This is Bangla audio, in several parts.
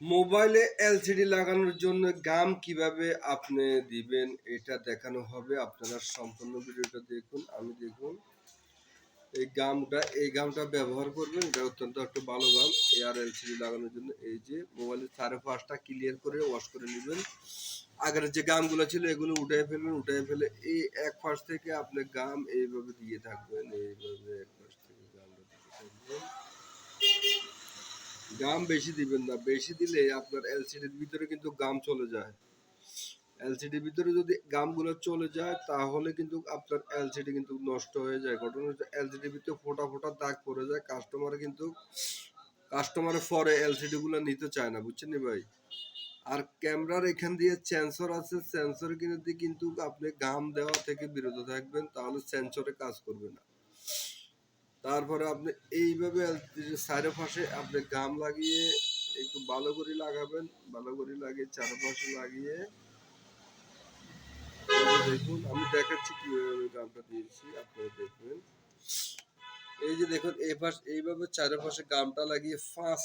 মোবাইলে এলসিডি লাগানোর জন্য গাম কীভাবে আপনি দিবেন এটা দেখানো হবে। আপনারা সম্পূর্ণ ভিডিওটা দেখুন, আমি দেখুন। এই গামটা এই গামটা ব্যবহার করবেন, এটা অত্যন্ত একটা ভালো গাম। এআর এলসিডি লাগানোর জন্য এই যে মোবাইলের চারে পাঁচটা ক্লিয়ার করে ওয়াশ করে নেবেন। আগের যে গামগুলো ছিল, এগুলো উঠাই ফেলবেন উঠাই ফেলে এই এক পাশ থেকে আপনি গাম এইভাবে দিয়ে থাকবেন, এইভাবে এক পাশ থেকে গামটা দিয়ে থাকবেন। গাম বেশি দিবেন না, বেশি দিলে আপনার এলসিডির ভিতরে কিন্তু গাম চলে যায়। এলসিডির ভিতরে যদি গামগুলো চলে যায়, তাহলে কিন্তু আপনার এলসিডি কিন্তু নষ্ট হয়ে যায়। ঘটনা হচ্ছে এলসিডির ভিতরে ফোটা ফোটা দাগ পড়ে যায়। কাস্টমার কিন্তু কাস্টমারের পরে এলসিডি গুলো নিতে চায় না, বুঝছেন ভাই? আর ক্যামেরার এখান দিয়ে সেন্সর আছে সেন্সর কিনে কিন্তু আপনি গাম দেওয়া থেকে বিরত থাকবেন, তাহলে সেন্সরে কাজ করবে না। তারপরে আপনি এইভাবে চারো পাশে আপনি গাম লাগিয়ে একটু ভালো করে লাগাবেন, ভালো করে লাগিয়ে চারপাশে লাগিয়ে দেখুন, আমি দেখাচ্ছি কীভাবে গামটা দিয়েছি, আপনারা দেখবেন। এই যে দেখুন, এই পাশ এইভাবে চারপাশে গামটা লাগিয়ে পাঁচ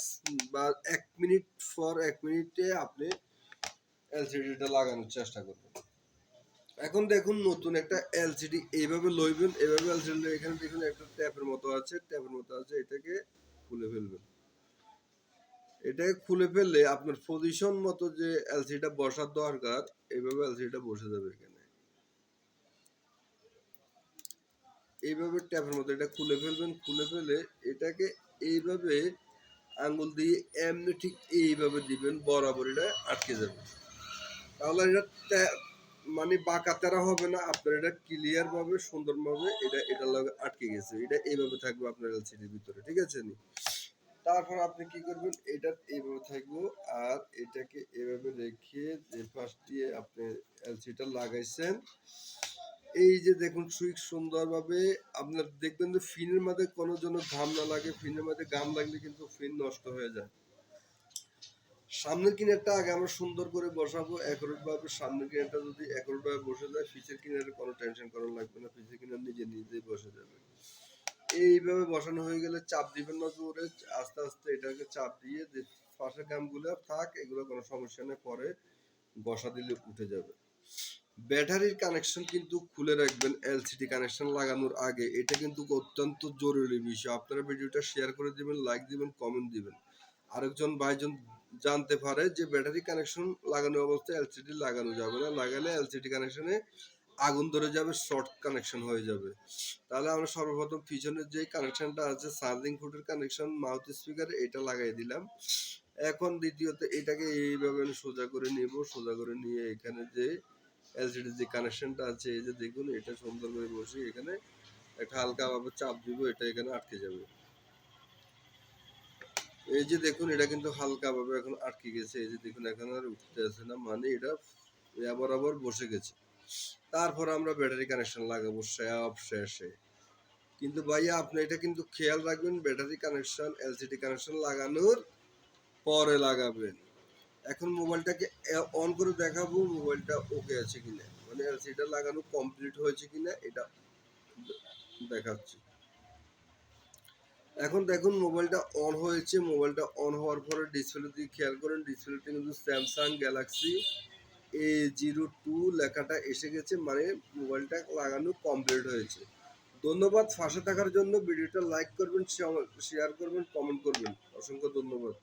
বা এক মিনিট পর এক মিনিটে আপনি এলসিডিটা লাগানোর চেষ্টা করবেন। এখন দেখুন নতুন একটা এলসিডি এইভাবে লইবেন, এইভাবে এলসিডি এখানে দেখুন একটা ট্যাপের মতো আছে, ট্যাপের মতো আছে, এটাকে খুলে ফেলবেন। এটাকে খুলে ফেললে আপনার পজিশন মতো যে এলসিডিটা বসার দরকার, এইভাবে এলসিডিটা বসে যাবে এখানে। এইভাবে ট্যাপের মতো এটা খুলে ফেলবেন, খুলে ফেলে এটাকে এইভাবে আঙ্গুল দিয়ে এমনি ঠিক এইভাবে দিবেন, বরাবর এটা আটকে যাবে। তাহলে এটা মানে বাঁকা তেরা হবে না, আপনার এটা ক্লিয়ার ভাবে সুন্দর ভাবে এটা এটা লাগে আটকে গেছে। এটা এইভাবে থাকবে আপনার এলসিডির ভিতরে, ঠিক আছে নি? তারপর আপনি কি করবেন, এটা এইভাবে থাকব, আর এটাকে এভাবে রেখে যে পাশটি আপনি এলসিটা লাগাইছেন, এই যে দেখুন সুইচ সুন্দরভাবে, আপনার দেখবেন যে ফিনের মধ্যে কোনো জন্য ঘাম না লাগে, ফিনের মধ্যে ঘাম লাগলে কিন্তু ফিন নষ্ট হয়ে যায়। সামনের কিনারটা আগে আমরা সুন্দর করে বসাবো ভাবে সামনের কিনারটা যদি ভাবে বসে যায় পিছের কিনারে কোনো টেনশন করার লাগবে না পিছের কিনার নিজে নিজেই বসে যাবে। এইভাবে বসানো হয়ে গেলে চাপ দিবেন না জোরে, আস্তে আস্তে এটাকে চাপ দিয়ে যে পাশের গামগুলো থাক, এগুলো কোনো সমস্যা নেই, পরে বসা দিলে উঠে যাবে। ব্যাটারির কানেকশন কিন্তু খুলে রাখবেন এলসিডি কানেকশন লাগানোর আগে। এটা কিন্তু অত্যন্ত জরুরি বিষয়। আপনারা ভিডিওটা শেয়ার করে দিবেন লাইক দিবেন কমেন্ট দিবেন। আরেকজন ভাইজন জানতে পারে যে ব্যাটারি কানেকশন লাগানো অবস্থায় এলসিডি লাগানো যাবে না। লাগালে এলসিডি কানেকশনে আগুন ধরে যাবে, শর্ট কানেকশন হয়ে যাবে। তাহলে আমরা সর্বপ্রথম পিছনের যে কানেকশনটা আছে চার্জিং ফুটের কানেকশন, মাউথ স্পিকার এটা লাগাই দিলাম। এখন দ্বিতীয়ত এটাকে এইভাবে আমি সোজা করে নিব। সোজা করে নিয়ে এখানে যে এলসিডি যে কানেকশনটা আছে, এই যে দেখুন, এটা সুন্দর করে বসে এখানে একটা হালকাভাবে চাপ দিব, এটা এখানে আটকে যাবে। এই যে দেখুন, এটা কিন্তু হালকা ভাবে এখন আটকে গেছে। এই যে দেখুন, এখন আর উঠতে আছে না। মানে এটা বরাবর বসে গেছে। তারপর আমরা ব্যাটারি কানেকশন লাগাবো সব শেষে। কিন্তু ভাইয়া, আপনি এটা কিন্তু খেয়াল রাখবেন, ব্যাটারি কানেকশন এলসিডি কানেকশন লাগানোর পরে লাগাবেন। এখন মোবাইলটাকে অন করে দেখাবো, মোবাইলটা ওকে আছে কিনা। মানে এলসিডিটা লাগানো কমপ্লিট হয়েছে কিনা, এটা দেখাচ্ছি। এখন দেখুন, মোবাইলটা অন হয়েছে। মোবাইলটা অন হওয়ার পরে ডিসপ্লে দিয়ে খেয়াল করেন ডিসপ্লেতে কিন্তু Samsung Galaxy A zero two লেখাটা এসে গেছে মানে মোবাইলটা লাগানো কমপ্লিট হয়েছে। ধন্যবাদ ফাঁসে থাকার জন্য। ভিডিওটা লাইক করবেন শেয়ার করবেন কমেন্ট করবেন। অসংখ্য ধন্যবাদ।